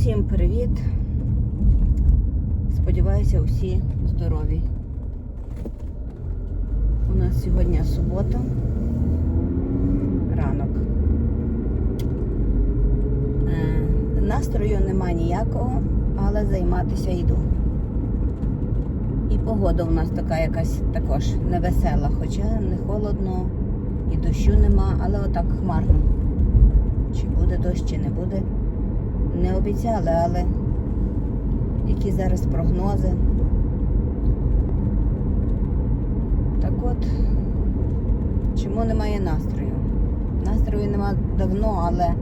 Усім привіт. Сподіваюся, усі здорові. У нас сьогодні субота, ранок. Е, Настрою нема ніякого, але займатися йду. І погода у нас така якась також невесела, хоча не холодно, і дощу нема, але отак хмарно. Чи буде дощ, чи не буде. Не обіцяли, але які зараз прогнози. Так от, чому немає настрою? Настрою нема давно, але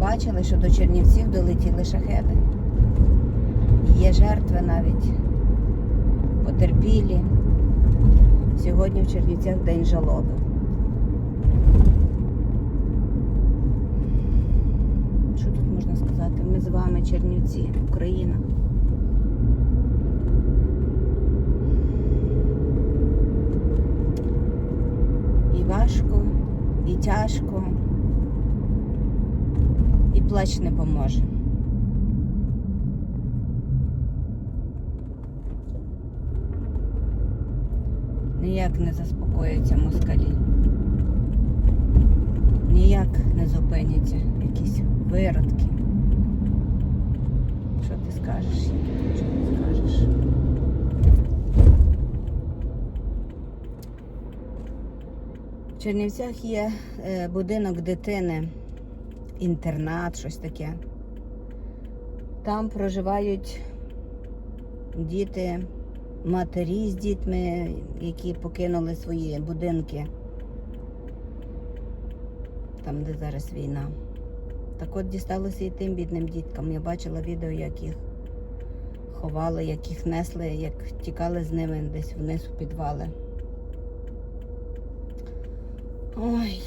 бачили, що до Чернівців долетіли шахеди. Є жертви навіть, потерпілі. Сьогодні в Чернівцях день жалоби. Що тут можна сказати? Ми з вами Чернівці, Україна. І важко, і тяжко, і плач не поможе. Ніяк не заспокоїться москалі. Ніяк не зупиняться якісь виродки. Що ти скажеш? Що ти скажеш? В Чернівцях є е, будинок дитини, інтернат, щось таке. Там проживають діти, матері з дітьми, які покинули свої будинки там, де зараз війна. Так от дісталося і тим бідним діткам. Я бачила відео, як їх ховали, як їх несли, як тікали з ними десь вниз у підвали. Ой.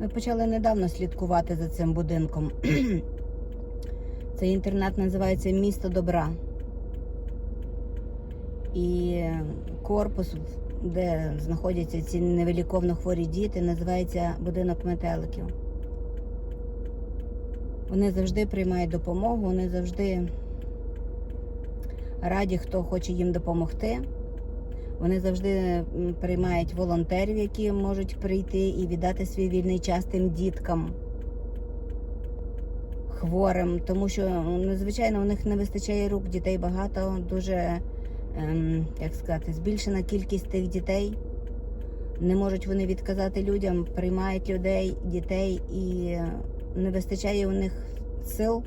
Ми почали недавно слідкувати за цим будинком. Цей інтернат називається Місто добра. І корпус де знаходяться ці невиліковно хворі діти, називається будинок метеликів. Вони завжди приймають допомогу, вони завжди раді, хто хоче їм допомогти. Вони завжди приймають волонтерів, які можуть прийти і віддати свій вільний час тим діткам хворим, тому що надзвичайно у них не вистачає рук, дітей багато, дуже ем, як сказати, збільшена кількість тих дітей. Не можуть вони відказати людям, приймають людей, дітей і не вистачає у них сил,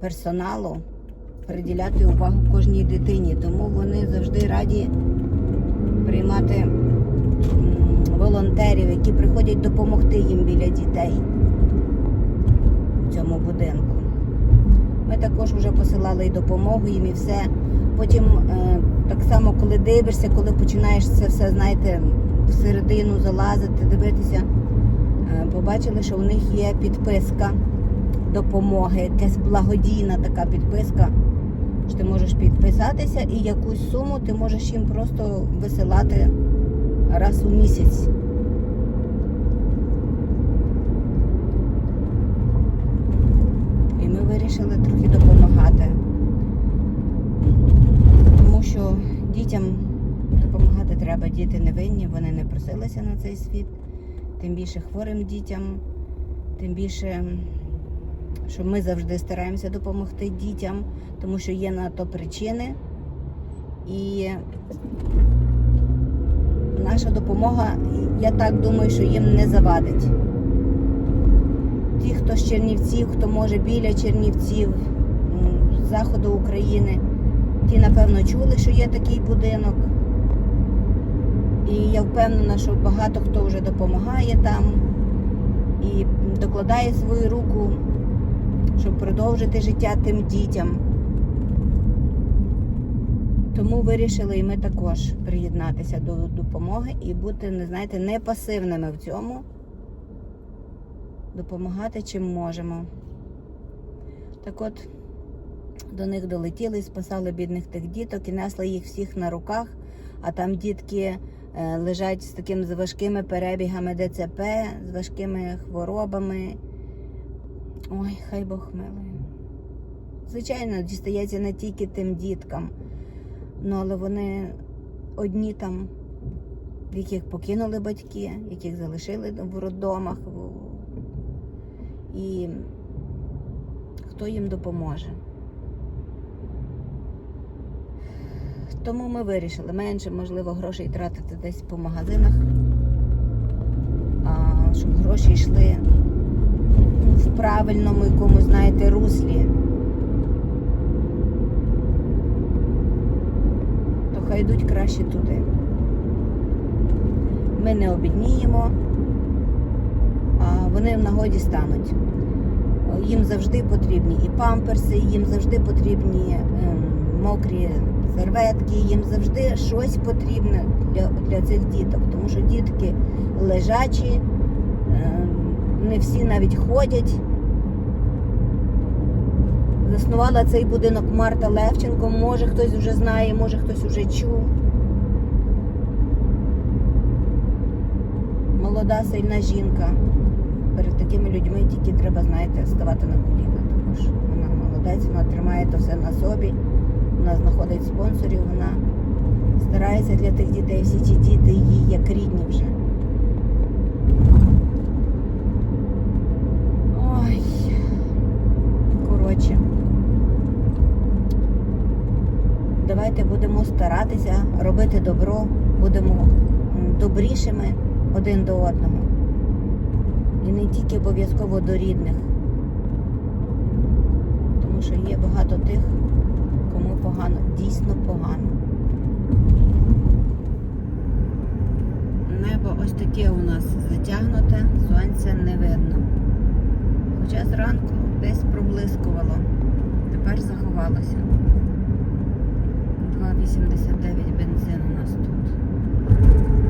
персоналу приділяти увагу кожній дитині. Тому вони завжди раді приймати волонтерів, які приходять допомогти їм біля дітей у цьому будинку. Ми також вже посилали і допомогу їм і все. Потім е, так само, коли дивишся, коли починаєш це все, знаєте, всередину залазити, дивитися, е, побачили, що у них є підписка допомоги, якась благодійна така підписка. що Ти можеш підписатися і якусь суму ти можеш їм просто висилати раз у місяць. І ми вирішили трохи допомагати. Тому що дітям допомагати треба. Діти не винні, вони не просилися на цей світ. Тим більше хворим дітям, тим більше, що ми завжди стараємося допомогти дітям, тому що є на то причини. І наша допомога, я так думаю, що їм не завадить ті, хто з Чернівців, хто може біля Чернівців, з заходу України, ті, напевно, чули, що є такий будинок. І я впевнена, що багато хто вже допомагає там і докладає свою руку, щоб продовжити життя тим дітям. Тому вирішили і ми також приєднатися до допомоги і бути, не знаєте, не пасивними в цьому допомагати чим можемо. Так от до них долетіли спасали бідних тих діток і несли їх всіх на руках, а там дітки е, лежать з такими з важкими перебігами ДЦП, з важкими хворобами. Ой, хай Бог милує. Звичайно, дістається не тільки тим діткам, ну але вони одні там, яких покинули батьки, яких залишили в роддомах. І хто їм допоможе. Тому ми вирішили менше, можливо, грошей тратити десь по магазинах, а щоб гроші йшли в правильному якомусь, знаєте, руслі. То хай йдуть краще туди. Ми не обідніємо, вони в нагоді стануть. Їм завжди потрібні і памперси, їм завжди потрібні ем, мокрі серветки, їм завжди щось потрібне для, для цих діток, тому що дітки лежачі, ем, не всі навіть ходять. Заснувала цей будинок Марта Левченко. Може хтось вже знає, може хтось вже чув. Молода, сильна жінка. Перед такими людьми тільки треба, знаєте, ставати на коліна, тому що вона молодець, вона тримає то все на собі, вона знаходить спонсорів, вона старається для тих дітей. Всі ці діти їй як рідні вже. Ой. Коротше. Давайте будемо старатися робити добро, будемо добрішими один до одного. І не тільки обов'язково до рідних. Тому що є багато тих, кому погано, дійсно погано. Небо ось таке у нас затягнуте, сонця не видно. Хоча зранку десь проблискувало, тепер заховалося. 2,89 бензин у нас тут.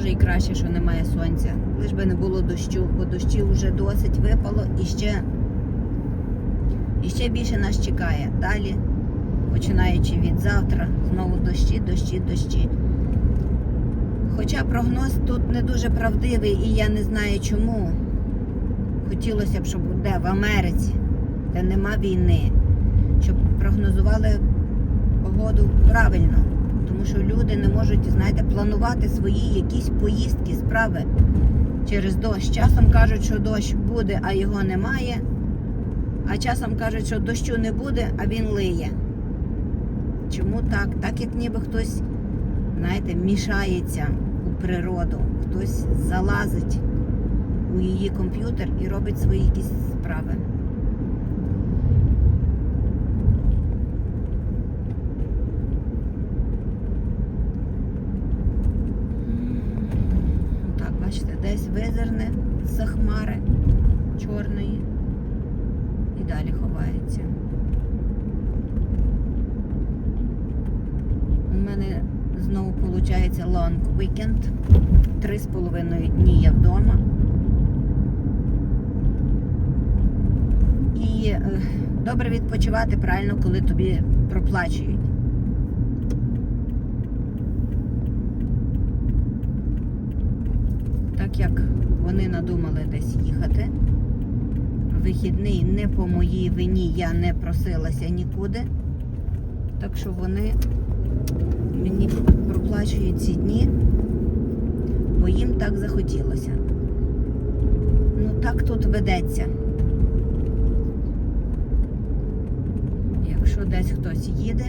Може і краще, що немає сонця. Лиш би не було дощу, бо дощів вже досить випало і ще, і ще більше нас чекає. Далі, починаючи від завтра, знову дощі, дощі, дощі. Хоча прогноз тут не дуже правдивий і я не знаю чому. Хотілося б, щоб де в Америці, де нема війни, щоб прогнозували погоду правильно. Тому що люди не можуть, знаєте, планувати свої якісь поїздки, справи через дощ. Часом кажуть, що дощ буде, а його немає. А часом кажуть, що дощу не буде, а він лиє. Чому так? Так як ніби хтось, знаєте, мішається у природу, хтось залазить у її комп'ютер і робить свої якісь справи. Так, бачите, десь визирне з хмари чорної і далі ховається. У мене знову виходить weekend. Три з половиною дні я вдома. І е, добре відпочивати правильно, коли тобі проплачують. Так як вони надумали десь їхати. Вихідний не по моїй вині, я не просилася нікуди. Так що вони мені проплачують ці дні, бо їм так захотілося. Ну так тут ведеться. Якщо десь хтось їде,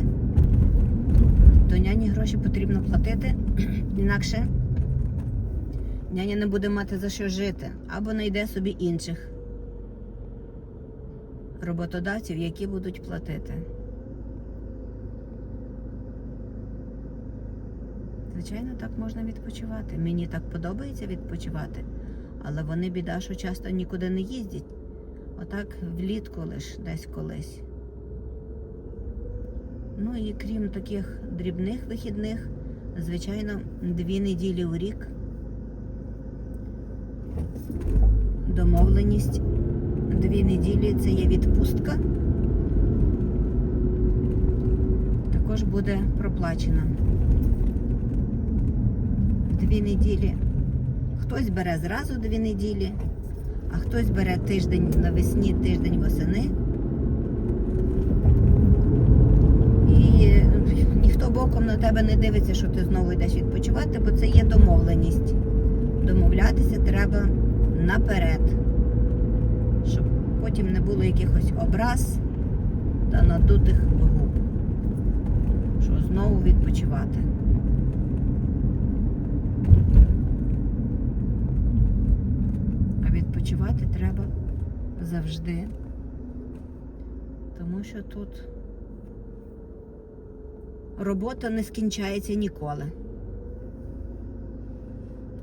то няні гроші потрібно платити, інакше няня не буде мати за що жити, або знайде собі інших роботодавців, які будуть платити. Звичайно, так можна відпочивати. Мені так подобається відпочивати, але вони біда, що часто нікуди не їздять. Отак влітку лиш десь колись. Ну і крім таких дрібних вихідних, звичайно, дві неділі у рік. Домовленість дві неділі це є відпустка. також буде проплачена. Дві неділі. Хтось бере зразу дві неділі, а хтось бере тиждень навесні, тиждень восени. І е, ніхто боком на тебе не дивиться, що ти знову йдеш відпочивати, бо це є домовленість. Домовлятися треба наперед, щоб потім не було якихось образ та надутих губ. Що знову відпочивати. А відпочивати треба завжди. Тому що тут робота не скінчається ніколи.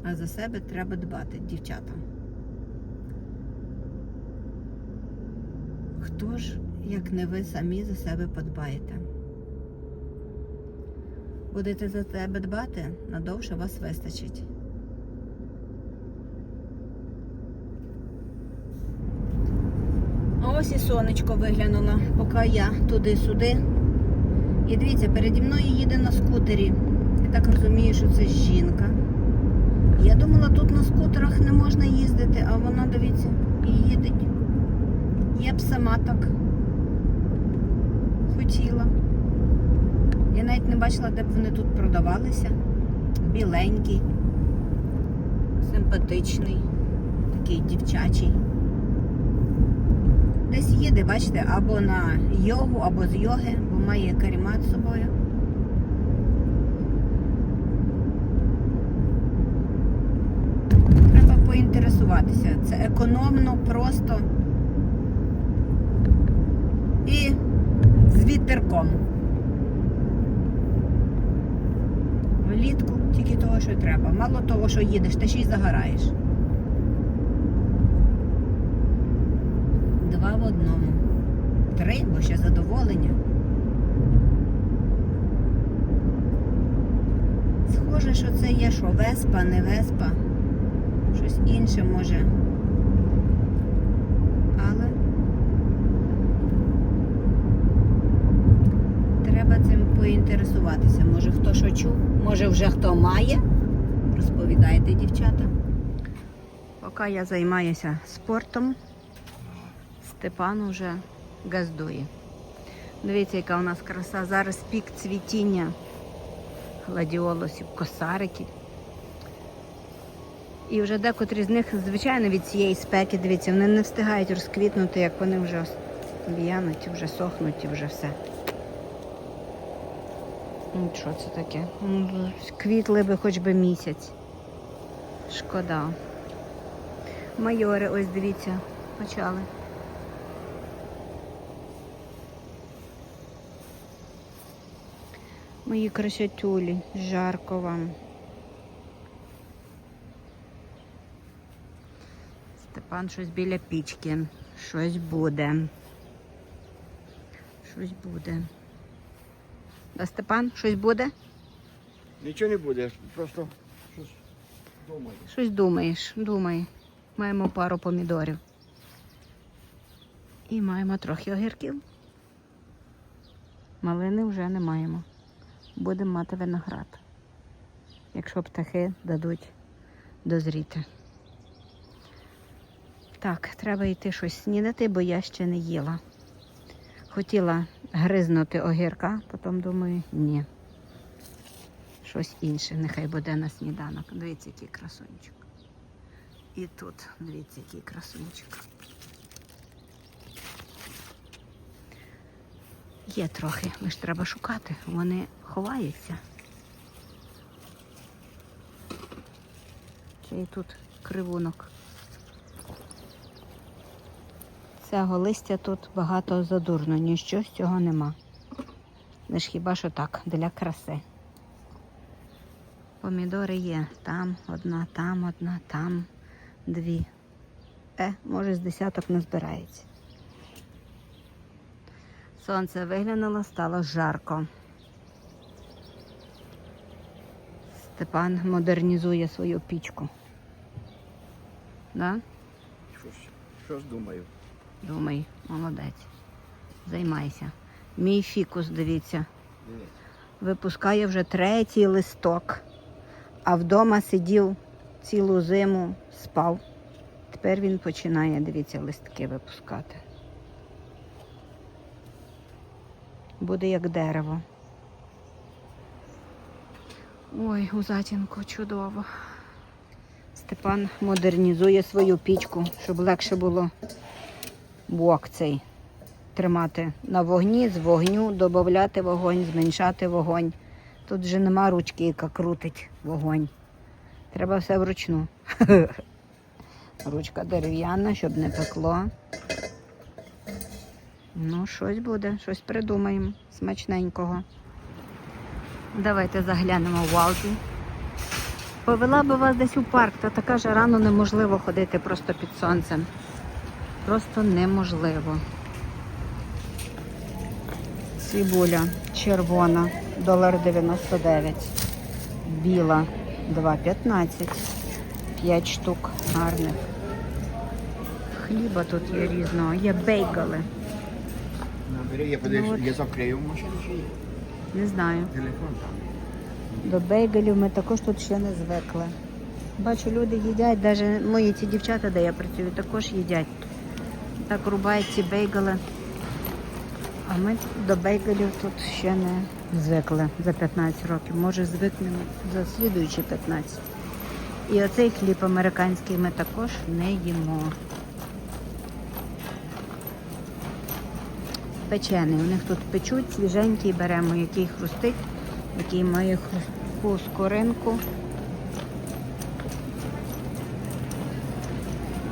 А за себе треба дбати, дівчата. Хто ж, як не ви самі за себе подбаєте? Будете за себе дбати, надовше вас вистачить. А ось і сонечко виглянуло, поки я туди-сюди. І дивіться, переді мною їде на скутері. Я так розумію, що це жінка. Я думала, тут на скутерах не можна їздити, а вона, дивіться, і їде. Я б сама так хотіла. Я навіть не бачила, де б вони тут продавалися. Біленький, симпатичний, такий дівчачий. Десь їде, бачите, або на йогу, або з йоги, бо має карімат з собою. Треба поінтересуватися. Це економно, просто і з вітерком. Влітку тільки того, що треба. Мало того, що їдеш, ти ще й загораєш. Два в одному. Три, бо ще задоволення. Схоже, що це є що веспа, не веспа. Щось інше може. Але треба цим поінтересуватися. Може хто що чув, може вже хто має. Розповідайте, дівчата. Поки я займаюся спортом, Степан уже газдує. Дивіться, яка у нас краса. Зараз пік цвітіння гладіолусів, косариків. І вже декотрі з них, звичайно, від цієї спеки, дивіться, вони не встигають розквітнути, як вони вже в'януть, вже сохнуть і вже все. Ну, Що це таке? Ну, Квітли би хоч би місяць. Шкода. Майори, ось дивіться, почали. Мої красотюлі, жарко вам. Степан щось біля пічки. Щось буде. Щось буде. Да, Степан, щось буде? Нічого не буде, просто щось думаю. Щось думаєш, думай. Маємо пару помідорів. І маємо трохи огірків. Малини вже не маємо. Будемо мати виноград. Якщо птахи дадуть дозріти. Так, треба йти щось снідати, бо я ще не їла. Хотіла гризнути огірка, потім думаю, ні. Щось інше, нехай буде на сніданок. Дивіться, який красунчик. І тут, дивіться, який красунчик. Є трохи, лиш треба шукати. Вони ховаються. Ще й тут кривунок. Цього листя тут багато задурно, ніщо з цього нема. Лиш хіба що так, для краси. Помідори є. Там одна, там одна, там дві. Е, може з десяток не збирається. Сонце виглянуло, стало жарко. Степан модернізує свою пічку. Да? Щось, щось думаю. Думай, молодець. Займайся. Мій фікус, дивіться, Дивись. випускає вже третій листок, а вдома сидів цілу зиму, спав. Тепер він починає, дивіться, листки випускати. Буде як дерево. Ой, у затінку чудово. Степан модернізує свою пічку, щоб легше було вок цей тримати на вогні, з вогню, додати вогонь, зменшати вогонь. Тут вже нема ручки, яка крутить вогонь. Треба все вручну. Ручка дерев'яна, щоб не пекло. Ну, щось буде, щось придумаємо смачненького. Давайте заглянемо в Алді. Повела би вас десь у парк, та така ж рано неможливо ходити просто під сонцем. Просто неможливо. Цибуля червона, долар 99. Біла 2,15. 5 штук гарних. Хліба тут є різного, є бейгали. Я подивлюсь, Ну, я закрию в машині чи? Не знаю. Телефон там. До бейгалів ми також тут ще не звикли. Бачу, люди їдять, навіть мої ці дівчата, де я працюю, також їдять. Так рубають ці бейгали. А ми до бейгалів тут ще не звикли за 15 років. Може звикнемо за слідуючі 15. І оцей хліб американський ми також не їмо. Печений. У них тут печуть, свіженький беремо, який хрустить, який має хрустку скоринку.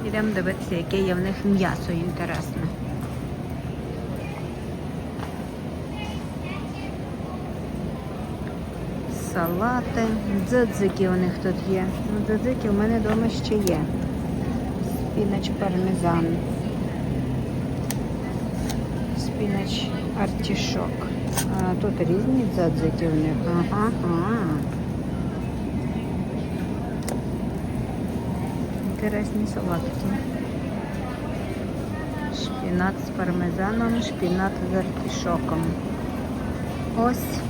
Ідемо дивитися, яке є в них м'ясо інтересне. Салати, дзадзики у них тут є. Ну, дзадзики в мене вдома ще є. Спінач пармезан. Спінач артішок. А, тут різні дзадзики в них. Ага, ага. Інтересні салатки. Шпінат з пармезаном, шпінат з артішоком. Ось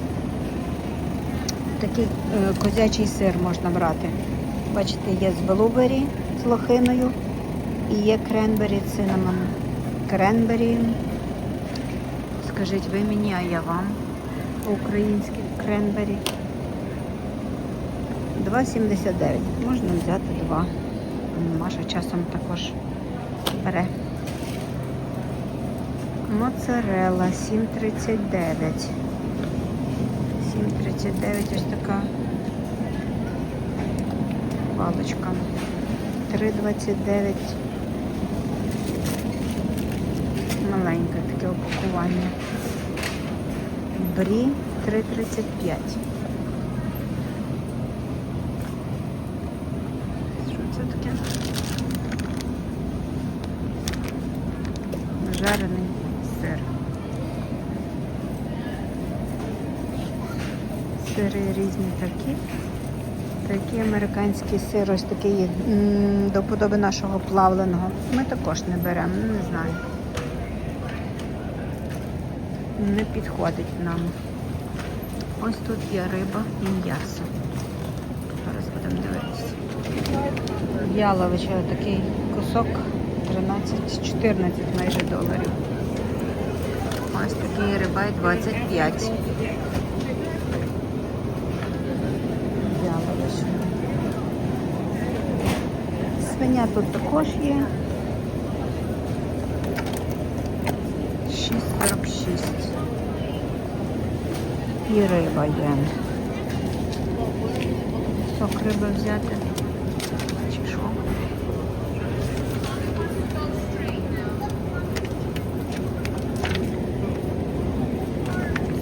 такий е, козячий сир можна брати. Бачите, є з белубері з лохиною і є кренбері цинамон. Кренбері. Скажіть ви мені, а я вам по-українськи кренбері. 2,79. Можна взяти два. Маша часом також бере. Моцарелла 7,39. 7,39 ось така паличка. 3,29. Маленьке таке упакування. Брі 3,35. Що це таке? Жарений сир. Сири різні такі. Такий американський сир, ось такий до подоби нашого плавленого. Ми також не беремо, ну, не знаю. Не підходить нам. Ось тут є риба і м'ясо. Зараз будемо дивитися. Яловича такий кусок 13-14 майже доларів. Ось такий рибай 25. Ялович. Свиня тут також є. І риба є. Сок риби взяти. Чи що?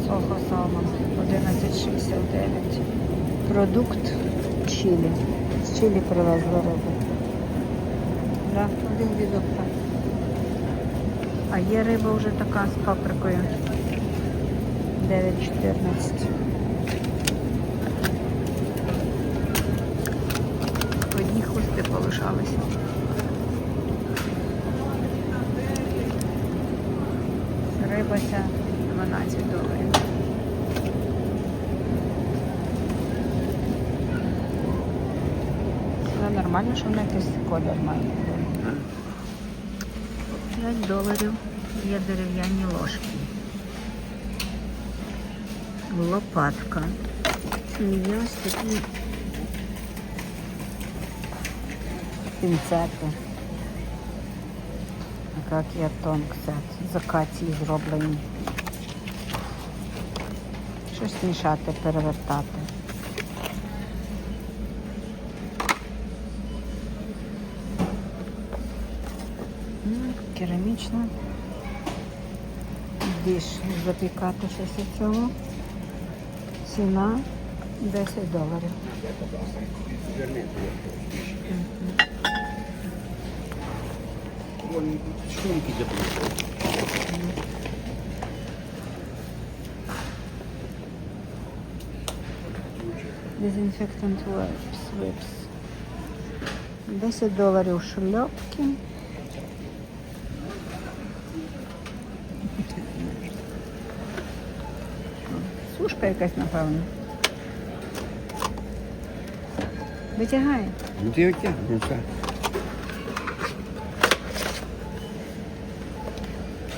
Сохо салмон 11,69. Продукт чилі. З чилі привезли рибу. Да, один візок так. А є риба вже така з паприкою. 9,14. Одні хусти полишалися. Рибася 12 доларів. Нормально, що вона якийсь колір має. 5 доларів є дерев'яні ложки. Лопатка. І є ось такі пінцети. Як є тонксет. З зроблені. Щось мішати, перевертати. М, Керамічна. Диш запікати щось у цьому. Ціна 10 доларів. Вон шлунки заплутали. Дезінфектант wipes. wipes. 10 доларів шльопки. Сушка якась, напевно. Витягай. Ну ти ну все.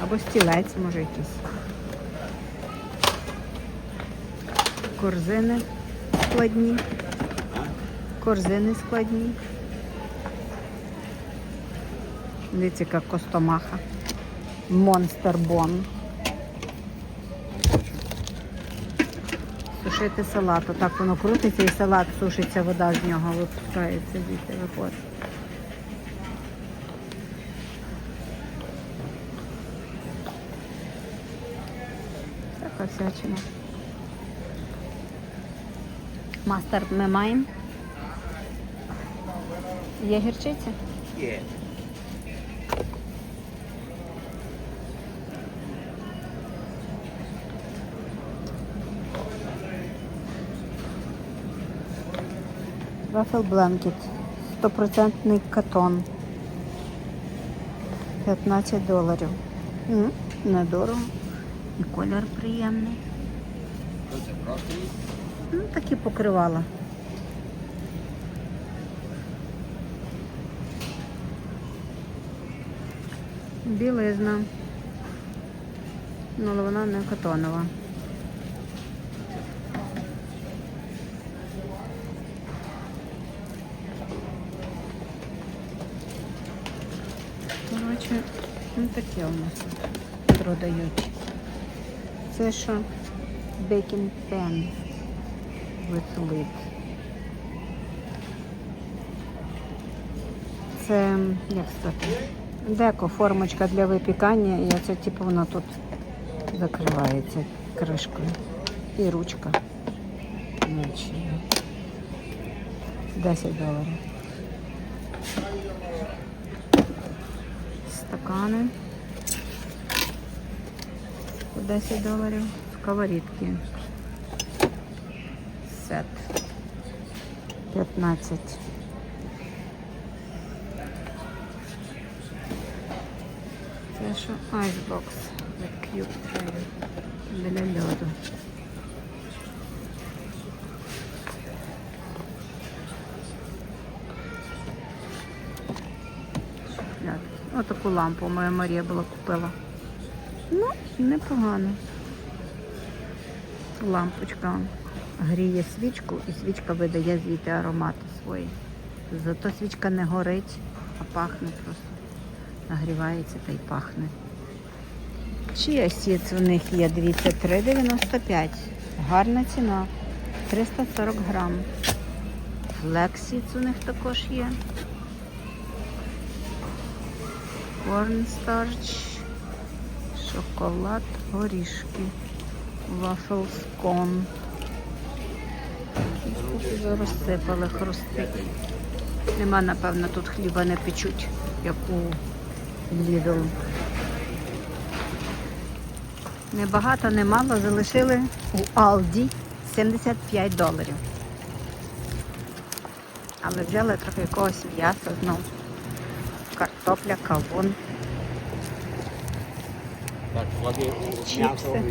Або стілець, може якийсь. Корзини складні. Корзини складні. Дивіться, яка костомаха. Монстер бон. Сушити салат. Отак воно крутиться і салат сушиться, вода з нього випускається, звідти виходить. Така всячина. Мастер ми маємо. Є гірчиця? Є. Вафел Бленкет. Стопроцентний катон. 15 доларів. М, Недорого. І колір приємний. Ну, такі покривала. Білизна. Ну, але вона не катонова. Коротше, ну таке у нас продають. Це що? Pan with lid. Це, як сказати, деко, формочка для випікання, і оце типу воно тут закривається кришкою. І ручка. 10 доларів. Стакани. По 10 доларів. Сковорідки. Сет. 15. Це що? Айсбокс. Cube tray. Для льоду. Отаку лампу моя Марія була купила. Ну, непогано. Лампочка гріє свічку і свічка видає звідти аромати свої. Зато свічка не горить, а пахне просто. Нагрівається та й пахне. Чия сіц у них є, дивіться, 3,95. Гарна ціна. 340 грам. Флексіц у них також є. Корнстарч, шоколад, горішки, вафелс кон. Розсипали хрусти. Нема, напевно, тут хліба не печуть, як у Lidl. Небагато, немало залишили у Aldi 75 доларів. Але взяли трохи якогось м'яса знов. Картопля, кавун. Так, Чіпси.